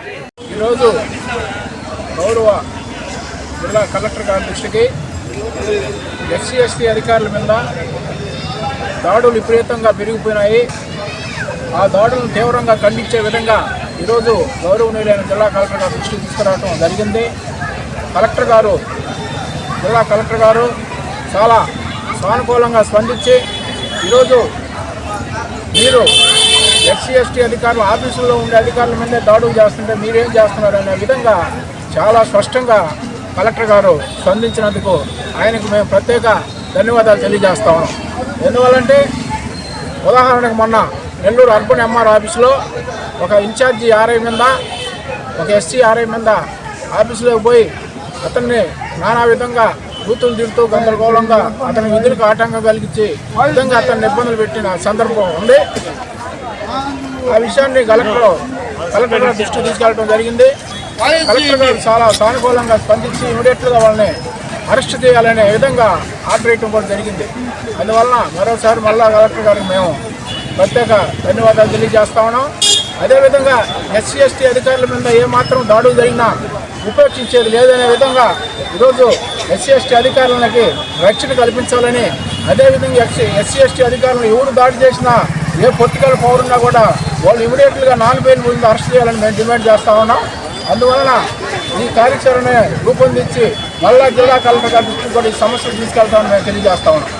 ఈరోజు గౌరవ జిల్లా కలెక్టర్ గారి దృష్టికి ఎస్సీ ఎస్టీ అధికారుల మీద దాడులు విపరీతంగా పెరిగిపోయినాయి. ఆ దాడులను తీవ్రంగా ఖండించే విధంగా ఈరోజు గౌరవనీయులైన జిల్లా కలెక్టర్ గారి దృష్టికి తీసుకురావడం జరిగింది. కలెక్టర్ గారు జిల్లా కలెక్టర్ గారు చాలా సానుకూలంగా స్పందించి ఈరోజు మీరు ఎస్సీ ఎస్టీ అధికారులు ఆఫీసుల్లో ఉండే అధికారుల మీదే దాడులు చేస్తుంటే మీరేం చేస్తున్నారు అనే విధంగా చాలా స్పష్టంగా కలెక్టర్ గారు స్పందించినందుకు ఆయనకు మేము ప్రత్యేక ధన్యవాదాలు తెలియజేస్తా ఉన్నాం. ఎందువల్లంటే ఉదాహరణకు మొన్న నెల్లూరు అర్బన్ ఎంఆర్ ఆఫీసులో ఒక ఇన్ఛార్జి ఆర్ఐ మీద ఒక ఎస్సీ ఆర్ఐ మీద ఆఫీసులోకి పోయి అతన్ని నానా విధంగా బూతులు తిడుతూ గందరగోళంగా అతని విధులకు ఆటంకం కలిగించి విధంగా అతన్ని ఇబ్బందులు పెట్టిన సందర్భం ఉంది. ఆ విషయాన్ని కలెక్టర్ కలెక్టర్ గారి దృష్టికి తీసుకెళ్ళడం జరిగింది. కలెక్టర్ గారు చాలా సానుకూలంగా స్పందించి ఇమీడియట్గా వాళ్ళని అరెస్ట్ చేయాలనే విధంగా ఆర్డర్ ఇవ్వడం కూడా జరిగింది. అందువలన మరోసారి మళ్ళా కలెక్టర్ గారికి మేము ప్రత్యేక ధన్యవాదాలు తెలియజేస్తా ఉన్నాం. అదేవిధంగా ఎస్సీ ఎస్టీ అధికారుల మీద ఏమాత్రం దాడులు జరిగినా ఉపేక్షించేది లేదనే విధంగా ఈరోజు ఎస్సీ ఎస్టీ అధికారులకి రక్షణ కల్పించాలని అదేవిధంగా ఎస్సీ ఎస్సీ ఎస్టీ అధికారులను ఎవరు దాడి చేసినా ఏ పొలిటికల్ పౌరున్నా కూడా వాళ్ళు ఇమీడియట్గా నాన్ బెయిల్ ముందు అరెస్ట్ చేయాలని మేము డిమాండ్ చేస్తా ఉన్నాం. అందువలన ఈ కార్యాచరణ రూపొందించి మళ్ళా జిల్లా కలెక్టర్ గారి దృష్టికి కూడా ఈ సమస్యలు తీసుకెళ్తామని మేము తెలియజేస్తా ఉన్నాం.